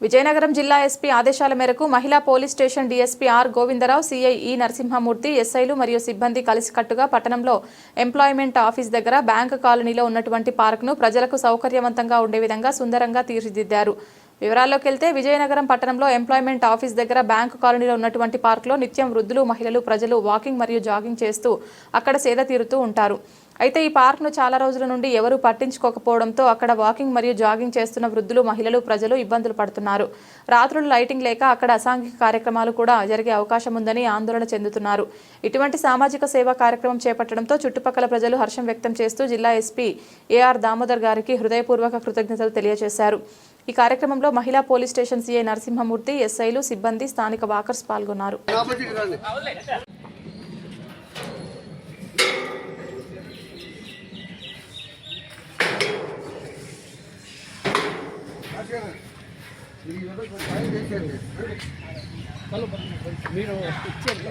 విజయనగరం జిల్లా ఎస్పీ ఆదేశాల మేరకు మహిళా police station DSP R Govindarao CI E Narasimhamurthy ఎస్ఐలు మరియు సిబ్బంది కలిసికట్టుగా పట్టణంలో ఎంప్లాయ్మెంట్ ఆఫీస్ దగ్గర బ్యాంకు కాలనీలో ఉన్నటువంటి పార్క్ను ప్రజలకు సౌకర్యవంతంగా ఉండే విధంగా సుందరంగా తీర్చిదిద్దారు. వివరాల్లోకి వెళ్తే విజయనగరం పట్టణంలో ఎంప్లాయ్మెంట్ ఆఫీస్ దగ్గర బ్యాంకు కాలనీలో ఉన్నటువంటి పార్కులో నిత్యం వృద్ధులు మహిళలు ప్రజలు వాకింగ్ మరియు జాగింగ్ చేస్తూ అక్కడ సేద తీరుతూ ఉంటారు. అయితే ఈ పార్క్ను చాలా రోజుల నుండి ఎవరూ పట్టించుకోకపోవడంతో అక్కడ వాకింగ్ మరియు జాగింగ్ చేస్తున్న వృద్ధులు మహిళలు ప్రజలు ఇబ్బందులు పడుతున్నారు. రాత్రులు లైటింగ్ లేక అక్కడ అసాంఘిక కార్యక్రమాలు కూడా జరిగే అవకాశం ఉందని ఆందోళన చెందుతున్నారు. ఇటువంటి సామాజిక సేవా కార్యక్రమం చేపట్టడంతో చుట్టుపక్కల ప్రజలు హర్షం వ్యక్తం చేస్తూ జిల్లా ఎస్పీ ఏఆర్ దామోదర్ గారికి హృదయపూర్వక కృతజ్ఞతలు తెలియజేశారు. ఈ కార్యక్రమంలో మహిళా పోలీస్ స్టేషన్ సీఐ నరసింహమూర్తి ఎస్ఐలు సిబ్బంది స్థానిక వాకర్స్ పాల్గొన్నారు. మీరు ఇచ్చేయండి